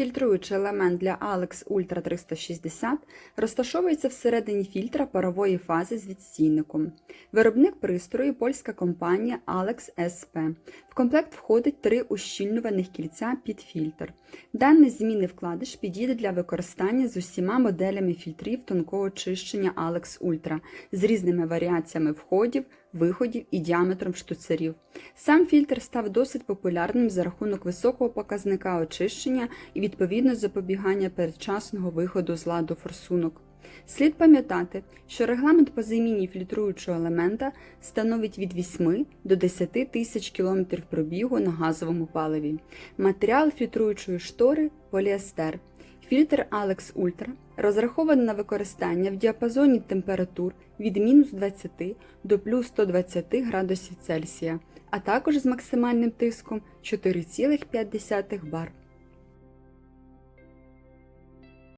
Фільтруючий елемент для Alex Ultra 360 розташовується всередині фільтра парової фази з відстійником. Виробник пристрою польська компанія Alex SP. В комплект входить три ущільнюваних кільця під фільтр. Даний змінний вкладиш підійде для використання з усіма моделями фільтрів тонкого очищення Alex Ultra з різними варіаціями входів, виходів і діаметром штуцерів. Сам фільтр став досить популярним за рахунок високого показника очищення і відповідно запобігання передчасного виходу з ладу форсунок. Слід пам'ятати, що регламент по заміні фільтруючого елемента становить від 8 до 10 тисяч кілометрів пробігу на газовому паливі. Матеріал фільтруючої штори поліестер. Фільтр Alex Ultra розрахований на використання в діапазоні температур від мінус 20 до плюс 120 градусів Цельсія, а також з максимальним тиском 4,5 бар.